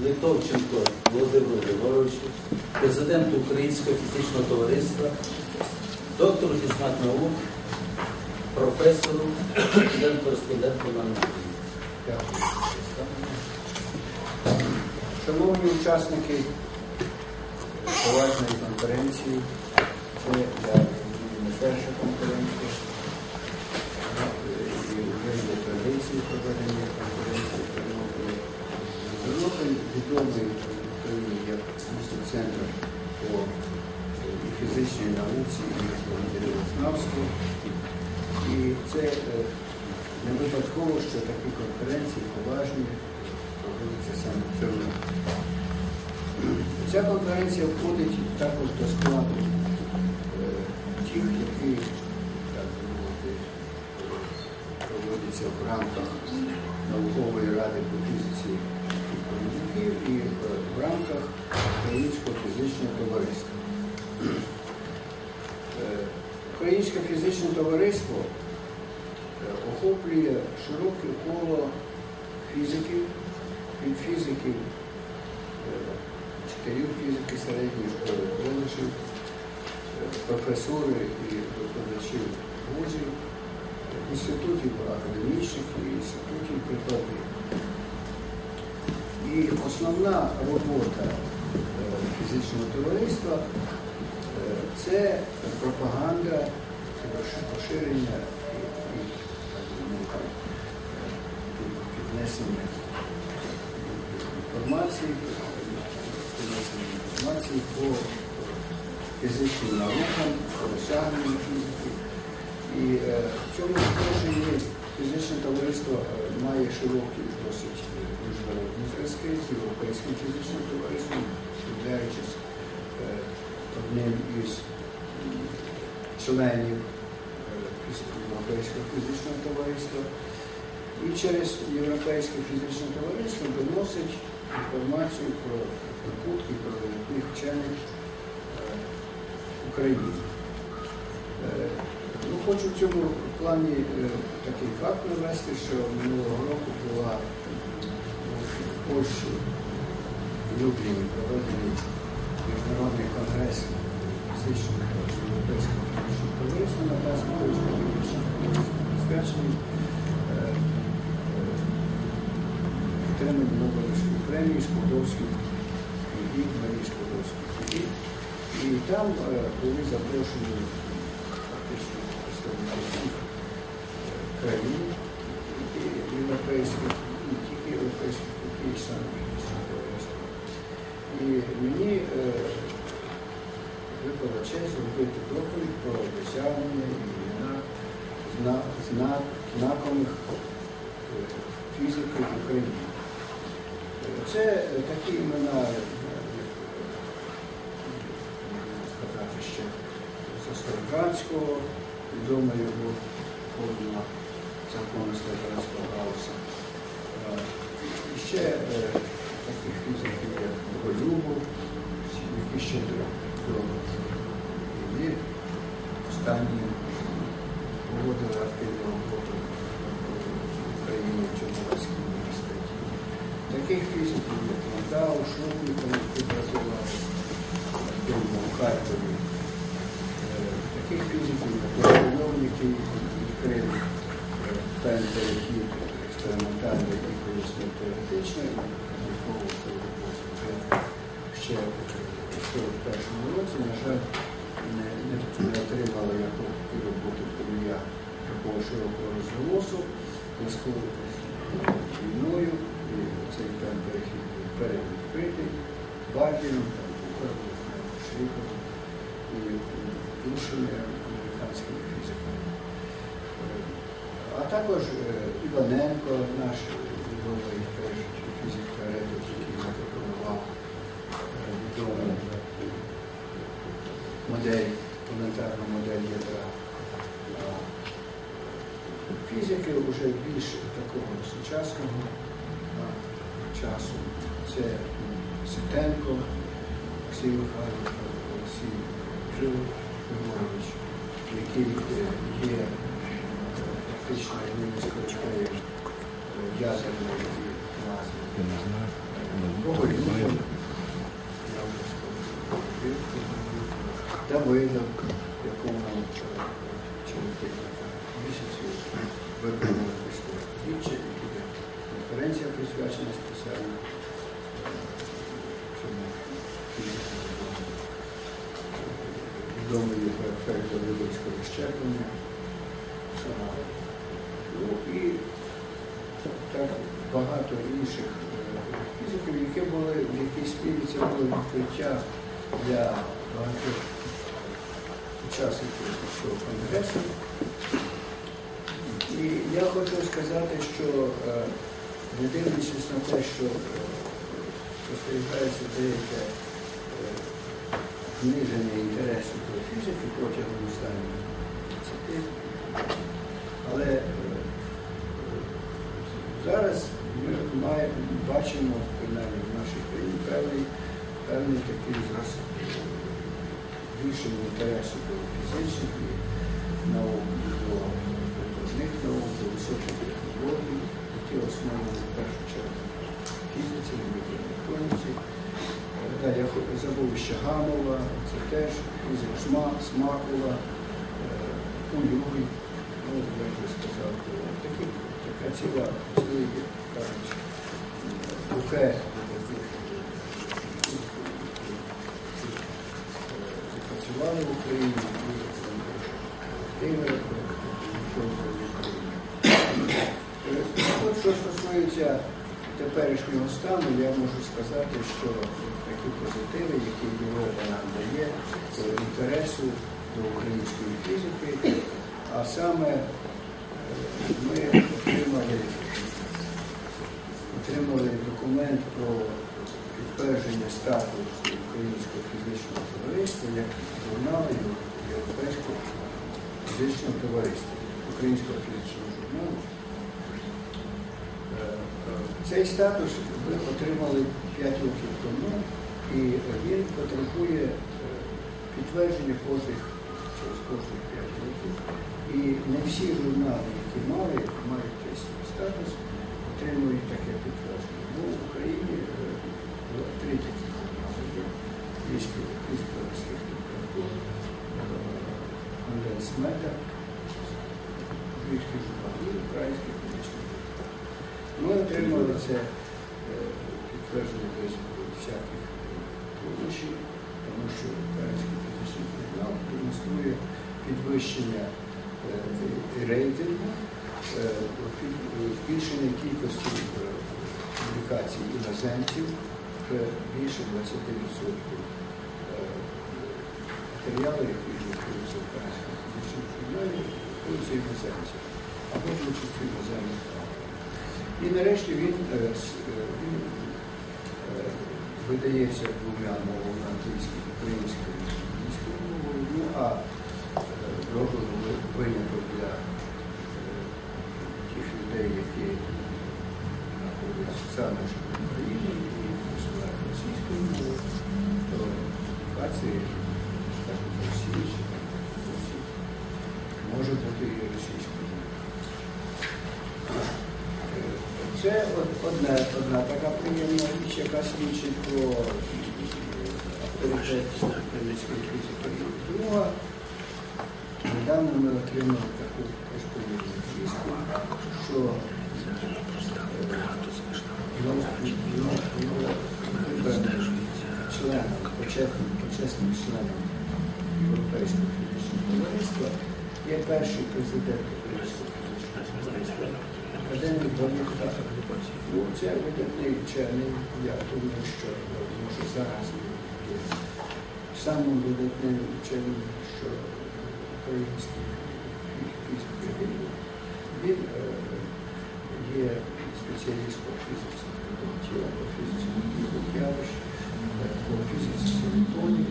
Литовченко Володимиру Григоровичу, президенту Українського фізичного товариства, доктору фізмат наук, професору, член-кореспонденту на. Шановні учасники поважної конференції, це я не перша конференція, і вже є традиції проведення. Тернопіль відомий в Україні як центр по і фізичній науці, і матеріалознавству. І це е, не випадково, що такі конференції поважні проводяться саме в цьому. Ця конференція входить також до складу е, тих, які так мовити, проводяться в рамках наукової ради по фізиці і і в рамках Українського фізичного товариства. Е, Українське фізичне товариство е, охоплює широке коло фізиків, від фізиків, е, вчителів фізики середньої школи коледжів, професори і викладачів вузів, інститутів академічних і інститутів прикладних. І основна робота е, фізичного товариства е, це пропаганда, це поширення і, е, піднесення інформації, піднесення інформації по фізичним наукам, по фізики. І в цьому відношенні фізичне товариство має широкі досить міжнародні зв'язки з Європейським фізичним товариством, являючись е, одним із членів е, Європейського фізичного товариства. І через Європейське фізичне товариство доносить інформацію про прибутки провідних вчених е, України. Ну, хочу в плані е, такий факт навести, що минулого року була в Польщі в Любліні проведений міжнародний конгрес фізичного європейського товариства на базі присвячений е, е, Нобелівської премії Складовської і Марії Складовської. І там е, були запрошені фактично представники всіх е, країн і європейських, і тільки європейських, які саме. І мені е, випала честь зробити доповідь про досягнення імена зна, зна, знакових е, фізиків. Е, Це такі імена, е, сказати, ще зі Старокранського, відома його формула закону Старокранського Гауса. Е, І ще е, таких фізиків, як Боголюбов, які ще до останні проводили активну роботу в Україні в Чорнобильському університеті. Таких фізиків, як Мандау, Шубников, які працювали активно у Харкові. Е, Таких фізиків, як Яковлевники, відкрили е, певний перехід експериментальний і вже ще в 41-му році, на жаль, не, отримали і роботу Кремля такого широкого розголосу, зв'язку з війною, і цей певний перехід був перевідкритий. Там, Бухаром, Шліховим і іншими американськими фізиками. А також е, Іваненко, наш відомий теж фізик-теоретик, який запропонував е, відому модель, планетарну модель ядра. Фізики вже більш такого сучасного часу. Це Ситенко, Олексій Михайлович, Олексій Григорович, який е, є фактично скачки ядерної назви. Давида, якому через декілька місяців виконали письмове двічі, і буде конференція присвячена спеціально. Цьому відомий ефект Давидовського щеплення. Ну і так багато інших е, фізиків, які були в якійсь мірі це було відкриття для багатьох учасників цього конгресу. І я хочу сказати, що е, не дивлячись на те, що е, спостерігається деяке зниження інтересу до фізики протягом останніх 20 але е, зараз ми маємо, бачимо, принаймні в нашій країні, певний, певний такий зрос збільшення інтересу до фізичних наук, до прикладних наук, до високих технологій, які основані в першу чергу фізиці, в електроніці. Да, Я забув ще Гамова, це теж фізик Смакова, е, ну, як ви сказав, така ціла, цілий, як таких, працювали в Україні, в От що стосується теперішнього стану, я можу сказати, що такі позитиви, які Європа нам дає, інтересу до української фізики, а саме е, ми отримали, отримали документ про підтвердження статусу Українського фізичного товариства як журналу Європейського фізичного товариства, Українського фізичного журналу. Е, е, Цей статус ви отримали 5 років тому, і він потребує е, підтвердження кожних через кожних 5 років. І не всі журнали, які мали, мають цей статус, отримують таке підтвердження. Ну, в Україні е, ну, три журнали є. Львівський львівський літератур, Конденс Львівський журнал і Український фізичний. Ми отримали це е, підтвердження без всяких труднощів, тому що Український фізичний журнал демонструє підвищення е, рейтингу, е, збільшення кількості е, публікацій іноземців, більше 20% е, матеріалу, які друкуються в Українському фізичному журналі, друкуються іноземців, або з участю іноземних авторів. І нарешті він, е, е, він е, видається двома мовами англійською, українською і англійською мовою, ну а е, зроблено виняток для е, тих людей, які знаходяться в Україні і проживають російською мовою, то скажімо, в Росії чи Росії може бути і російською мовою. Це одна, одна така приємна річ, яка свідчить про авторитет української фізики. Друга, недавно ми отримали таку розповідну звістку, що членом, почесним, почесним членом Європейського фізичного товариства є перший президент Українського фізичного товариства академік Донік Ну, це видатний вчений, я думаю, що може зараз є самим видатним вченим, що український фізик він е, є спеціаліст по фізиці тіла, по фізиці нових явищ, е, по фізиці симптомів.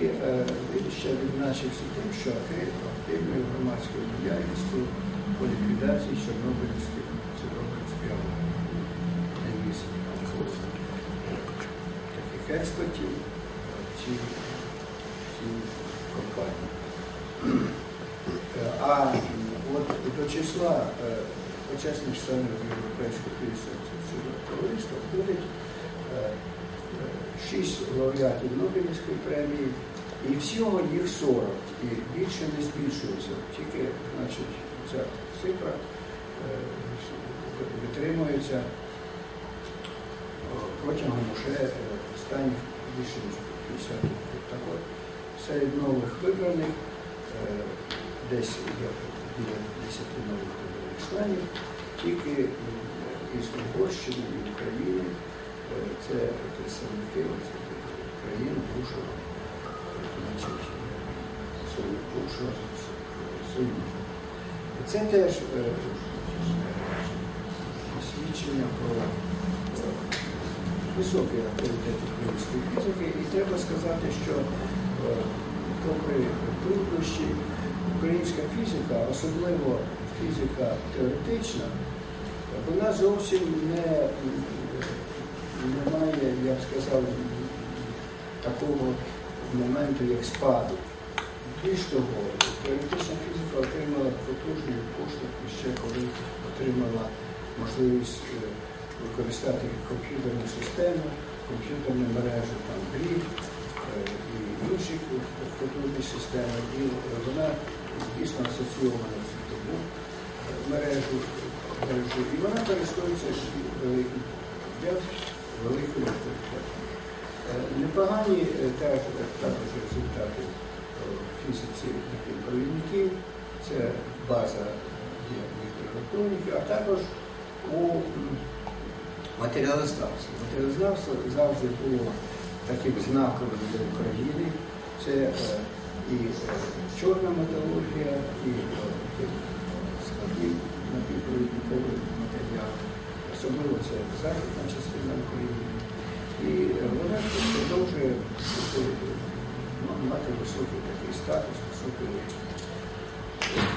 І е, він ще відзначився тим, що актив- активною громадською діяльністю по ліквідації Чорнобильських Чорнобильської аварії. Таких експертів ці компанії. Е, А от до числа почесних членів Європейського фізичного товариства входить е, е, шість лауреатів Нобелівської премії, І всього їх 40, і більше не збільшується. Тільки значить, ця цифра е, витримується протягом уже останніх більше ніж 50 років. Так от, серед нових вибраних десь біля 10 нових вибраних членів, тільки е, із Угорщини і України е, це представники країн бувшого значить, Союзу, бувшого Союзу. Це теж е, свідчення про е, високий авторитет української фізики. І треба сказати, що е, попри труднощі, українська фізика, особливо фізика теоретична, вона зовсім не, не має, я б сказав, такого моменту, як спаду. Більш того, теоретична фізика отримала потужний поштовх ще коли отримала можливість е, використати комп'ютерну систему, комп'ютерну мережу там грів е, і інші потужні системи. І вона дійсно асоційована з тому мережу, мережу. І вона користується для великою авторитетом. Е, Непогані е, е, також результати е, в фізиці провідників. Це база мікроелектроніки, а також у матеріалознавстві. Матеріалознавство завжди було таким знаковим для України. Це е, і чорна металургія, і е, складні напівпровідниковий матеріал. Особливо це західна частина України. І вона продовжує ну, мати високий такий статус, високий рівень.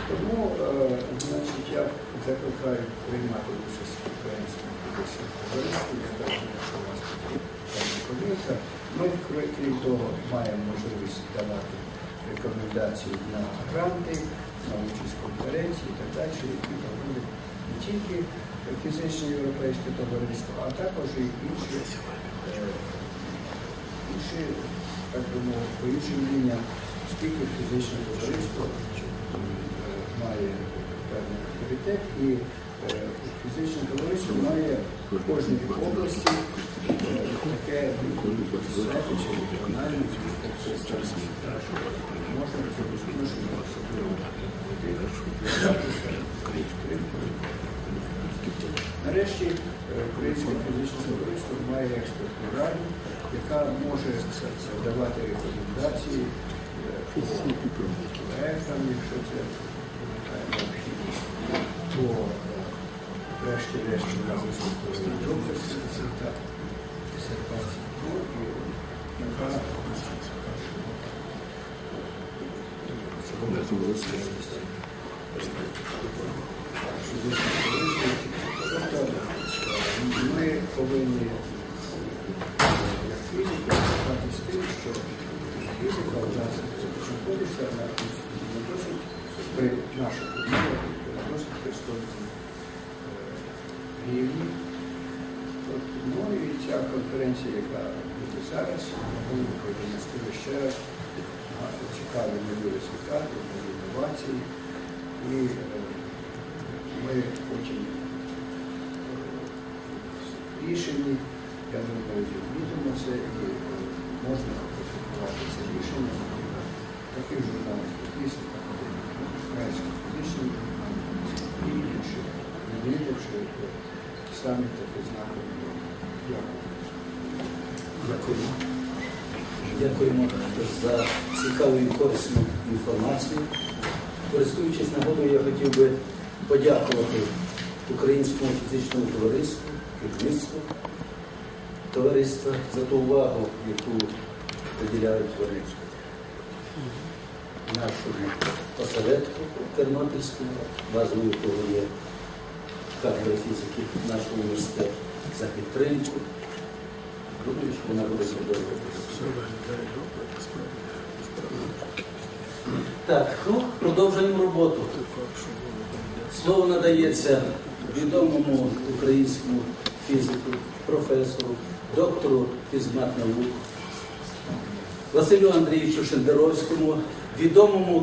Тому, е, значить, я закликаю приймати участь в українському товаристві, я кажу, якщо у вас помилка. Ми, кр- крім того, маємо можливість давати рекомендації на гранти, на участь конференції і так далі, які проводять не тільки фізичне європейське товариство, а також і інші, е, інші так би мовити, по іншим лініям, оскільки фізичне товариство е, має певний авторитет і е, фізичне товариство має в кожній області Нарешті е, Українське фізичне товариство має експертну раду, яка може давати рекомендації е, по проектам, якщо це необхідність, по е, врешті-решт на високої докторських результат дисертації. Ну, і яка Тобто ми повинні як фізики звертати з тим, що фізика у нас знаходиться на досить при наших умовах, на досить пристойному рівні. Ну і ця конференція, яка буде зараз, повинна принести ще раз багато цікаві нові результати, нові інновації. І е, ми потім е, в рішенні, я думаю, відмітимо це і е, можна опублікувати це рішення таких журналах, як «Вісник», Український фізичний журнал і інші, відмітивши е, самі такі знаки. Дякую. Дякуємо. За цікаву і корисну інформацію. Користуючись нагодою, я хотів би подякувати Українському фізичному товариству, керівництву товариства за ту увагу, яку приділяють вони нашому осередку Тернопільському, базою якого є кафедра фізики нашого університету, за підтримку. Думаю, що вона буде задоволена. Так, ну, продовжуємо роботу. Слово надається відомому українському фізику, професору, доктору фізмат наук Василю Андрійовичу Шендеровському, відомому